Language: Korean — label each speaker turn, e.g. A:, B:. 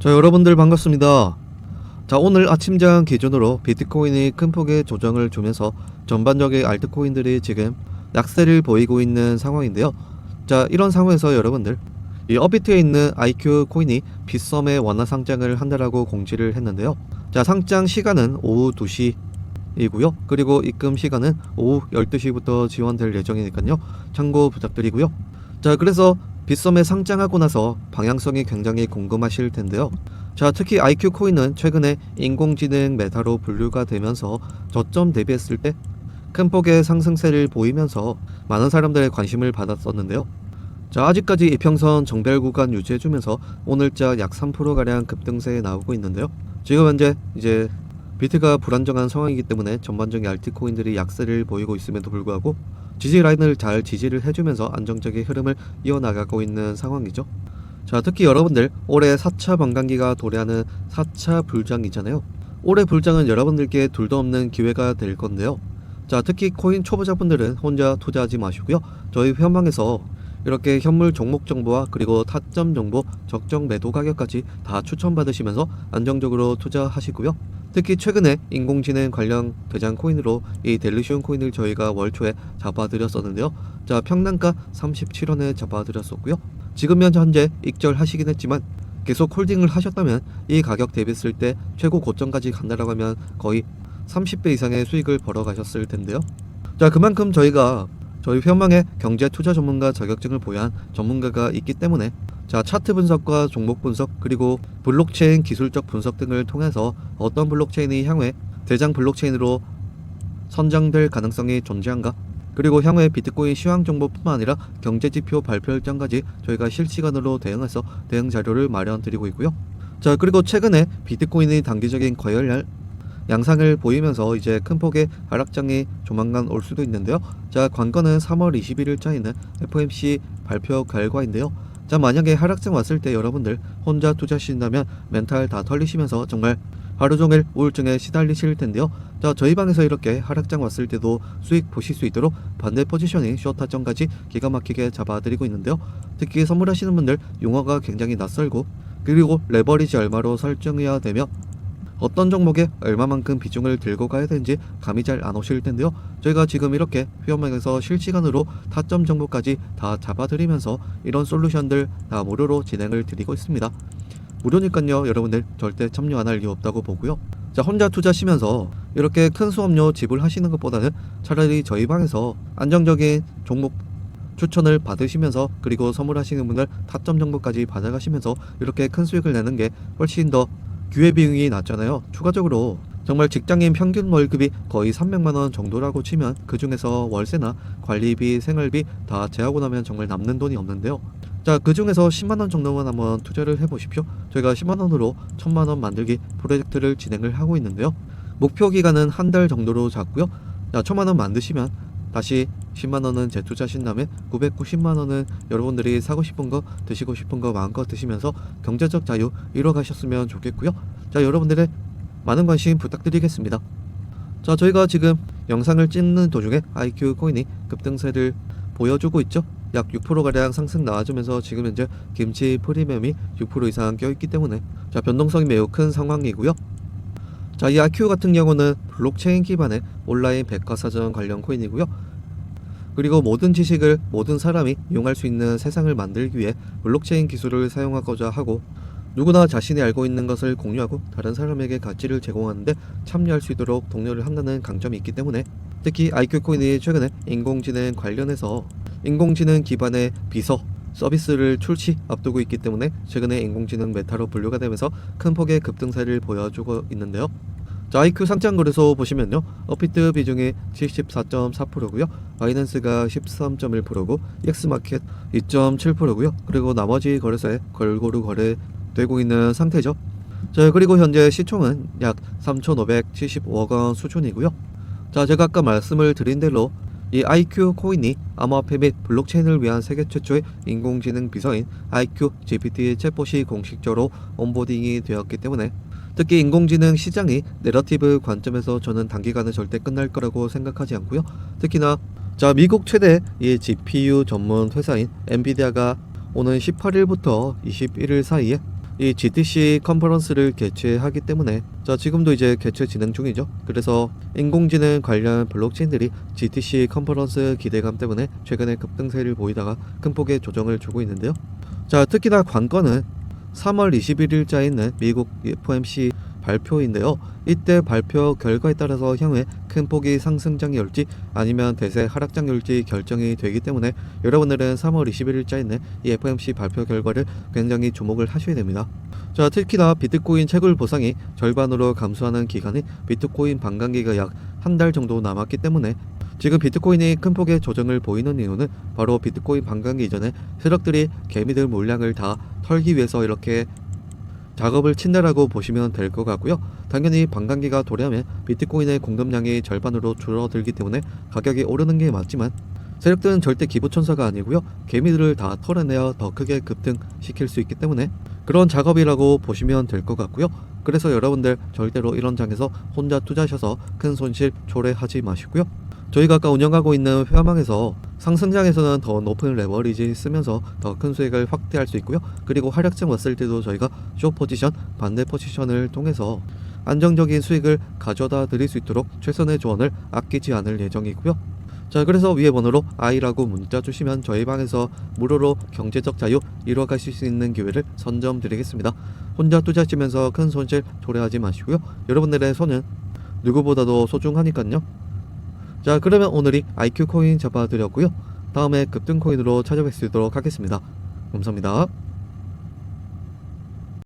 A: 자 여러분들 반갑습니다. 자 오늘 아침장 기준으로 비트코인이 큰 폭의 조정을 주면서 전반적인 알트코인들이 지금 약세를 보이고 있는 상황인데요. 자 이런 상황에서 여러분들 이 업비트에 있는 IQ 코인이 빗썸의 완화 상장을 한다라고 공지를 했는데요. 자 상장 시간은 오후 2시 이고요. 그리고 입금 시간은 오후 12시부터 지원될 예정이니까요. 참고 부탁드리고요. 자 그래서 빗썸에 상장하고 나서 방향성이 굉장히 궁금하실 텐데요. 자, 특히 IQ 코인은 최근에 인공지능 메타로 분류가 되면서 저점 대비했을 때 큰 폭의 상승세를 보이면서 많은 사람들의 관심을 받았었는데요. 자, 아직까지 이평선 정별 구간 유지해주면서 오늘자 약 3%가량 급등세에 나오고 있는데요. 지금 현재 이제 비트가 불안정한 상황이기 때문에 전반적인 알트코인들이 약세를 보이고 있음에도 불구하고 지지 라인을 잘 지지를 해주면서 안정적인 흐름을 이어나가고 있는 상황이죠. 자, 특히 여러분들 올해 4차 반감기가 도래하는 4차 불장이잖아요. 올해 불장은 여러분들께 둘도 없는 기회가 될 건데요. 자, 특히 코인 초보자분들은 혼자 투자하지 마시고요. 저희 회원방에서 이렇게 현물 종목 정보와 그리고 타점 정보, 적정 매도 가격까지 다 추천받으시면서 안정적으로 투자하시고요. 특히 최근에 인공지능 관련 대장 코인으로 이 델리시온 코인을 저희가 월초에 잡아드렸었는데요. 자, 평단가 37원에 잡아드렸었고요. 지금 현재 익절하시긴 했지만 계속 홀딩을 하셨다면 이 가격 대비했을 때 최고 고점까지 간다라고 하면 거의 30배 이상의 수익을 벌어 가셨을 텐데요. 자, 그만큼 저희가 저희 회원망에 경제 투자 전문가 자격증을 보유한 전문가가 있기 때문에 자, 차트 분석과 종목 분석 그리고 블록체인 기술적 분석 등을 통해서 어떤 블록체인이 향후에 대장 블록체인으로 선정될 가능성이 존재한가 그리고 향후에 비트코인 시황 정보뿐만 아니라 경제 지표 발표 일정까지 저희가 실시간으로 대응해서 대응 자료를 마련 드리고 있고요. 자, 그리고 최근에 비트코인이 단기적인 거열날 양상을 보이면서 이제 큰 폭의 하락장이 조만간 올 수도 있는데요. 자, 관건은 3월 21일자에는 FOMC 발표 결과인데요. 자, 만약에 하락장 왔을 때 여러분들 혼자 투자하신다면 멘탈 다 털리시면서 정말 하루 종일 우울증에 시달리실 텐데요. 자, 저희 방에서 이렇게 하락장 왔을 때도 수익 보실 수 있도록 반대 포지셔닝 숏타점까지 기가 막히게 잡아드리고 있는데요. 특히 선물하시는 분들 용어가 굉장히 낯설고 그리고 레버리지 얼마로 설정해야 되며 어떤 종목에 얼마만큼 비중을 들고 가야 되는지 감이 잘 안 오실 텐데요. 저희가 지금 이렇게 회원망에서 실시간으로 타점 정보까지 다 잡아드리면서 이런 솔루션들 다 무료로 진행을 드리고 있습니다. 무료니까요 여러분들 절대 참여 안 할 이유 없다고 보고요. 자 혼자 투자하시면서 이렇게 큰 수업료 지불하시는 것보다는 차라리 저희 방에서 안정적인 종목 추천을 받으시면서 그리고 선물하시는 분들 타점 정보까지 받아가시면서 이렇게 큰 수익을 내는 게 훨씬 더 기회 비용이 낮잖아요. 추가적으로 정말 직장인 평균 월급이 거의 300만 원 정도라고 치면 그 중에서 월세나 관리비, 생활비 다 제하고 나면 정말 남는 돈이 없는데요. 자, 그 중에서 10만 원 정도만 한번 투자를 해 보십시오. 저희가 10만 원으로 1000만 원 만들기 프로젝트를 진행을 하고 있는데요. 목표 기간은 한 달 정도로 잡고요. 자, 1000만 원 만드시면 다시 10만 원은 재투자하신 다음에 990만 원은 여러분들이 사고 싶은 거 드시고 싶은 거 마음껏 드시면서 경제적 자유 이뤄 가셨으면 좋겠고요. 자, 여러분들의 많은 관심 부탁드리겠습니다. 자, 저희가 지금 영상을 찍는 도중에 IQ 코인이 급등세를 보여주고 있죠. 약 6%가량 상승 나와주면서 지금 현재 김치 프리미엄이 6% 이상 껴있기 때문에 자 변동성이 매우 큰 상황이고요. 자, 이 IQ 같은 경우는 블록체인 기반의 온라인 백과사전 관련 코인이고요. 그리고 모든 지식을 모든 사람이 이용할 수 있는 세상을 만들기 위해 블록체인 기술을 사용하고자 하고 누구나 자신이 알고 있는 것을 공유하고 다른 사람에게 가치를 제공하는데 참여할 수 있도록 독려를 한다는 강점이 있기 때문에 특히 IQ 코인이 최근에 인공지능 관련해서 인공지능 기반의 비서 서비스를 출시 앞두고 있기 때문에 최근에 인공지능 메타로 분류가 되면서 큰 폭의 급등세를 보여주고 있는데요. 자, IQ 상장 거래소 보시면요. 어피트 비중이 74.4%고요. 바이낸스가 13.1%고 EX마켓 2.7%고요. 그리고 나머지 거래소에 골고루 거래되고 있는 상태죠. 자, 그리고 현재 시총은 약 3,575억 원 수준이고요. 자, 제가 아까 말씀을 드린 대로 이 IQ 코인이 암호화폐 및 블록체인을 위한 세계 최초의 인공지능 비서인 IQ GPT 챗봇이 공식적으로 온보딩이 되었기 때문에 특히 인공지능 시장이 내러티브 관점에서 저는 단기간에 절대 끝날 거라고 생각하지 않고요. 특히나 자 미국 최대 이 GPU 전문 회사인 엔비디아가 오는 18일부터 21일 사이에 이 GTC 컨퍼런스를 개최하기 때문에 자 지금도 이제 개최 진행 중이죠. 그래서 인공지능 관련 블록체인들이 GTC 컨퍼런스 기대감 때문에 최근에 급등세를 보이다가 큰 폭의 조정을 주고 있는데요. 자 특히나 관건은 3월 21일자에 있는 미국 FOMC 발표인데요. 이때 발표 결과에 따라서 향후에 큰 폭의 상승장이 올지 아니면 대세 하락장이 올지 결정이 되기 때문에 여러분들은 3월 21일자에 있는 이 FOMC 발표 결과를 굉장히 주목을 하셔야 됩니다. 자, 특히나 비트코인 채굴 보상이 절반으로 감소하는 기간이 비트코인 반감기가 약 한 달 정도 남았기 때문에 지금 비트코인이 큰 폭의 조정을 보이는 이유는 바로 비트코인 반감기 이전에 세력들이 개미들 물량을 다 털기 위해서 이렇게 작업을 친다라고 보시면 될 것 같고요. 당연히 반감기가 도래하면 비트코인의 공급량이 절반으로 줄어들기 때문에 가격이 오르는 게 맞지만 세력들은 절대 기부천사가 아니고요. 개미들을 다 털어내야 더 크게 급등시킬 수 있기 때문에 그런 작업이라고 보시면 될 것 같고요. 그래서 여러분들 절대로 이런 장에서 혼자 투자하셔서 큰 손실 초래하지 마시고요. 저희가 아까 운영하고 있는 회화망에서 상승장에서는 더 높은 레버리지 쓰면서 더 큰 수익을 확대할 수 있고요. 그리고 하락장 왔을 때도 저희가 쇼 포지션, 반대 포지션을 통해서 안정적인 수익을 가져다 드릴 수 있도록 최선의 조언을 아끼지 않을 예정이고요. 자, 그래서 위에 번호로 I라고 문자 주시면 저희 방에서 무료로 경제적 자유 이뤄가실 수 있는 기회를 선점드리겠습니다. 혼자 투자하시면서 큰 손실 초래하지 마시고요. 여러분들의 손은 누구보다도 소중하니까요. 자, 그러면 오늘이 IQ 코인 잡아드렸고요. 다음에 급등 코인으로 찾아뵐 수 있도록 하겠습니다. 감사합니다.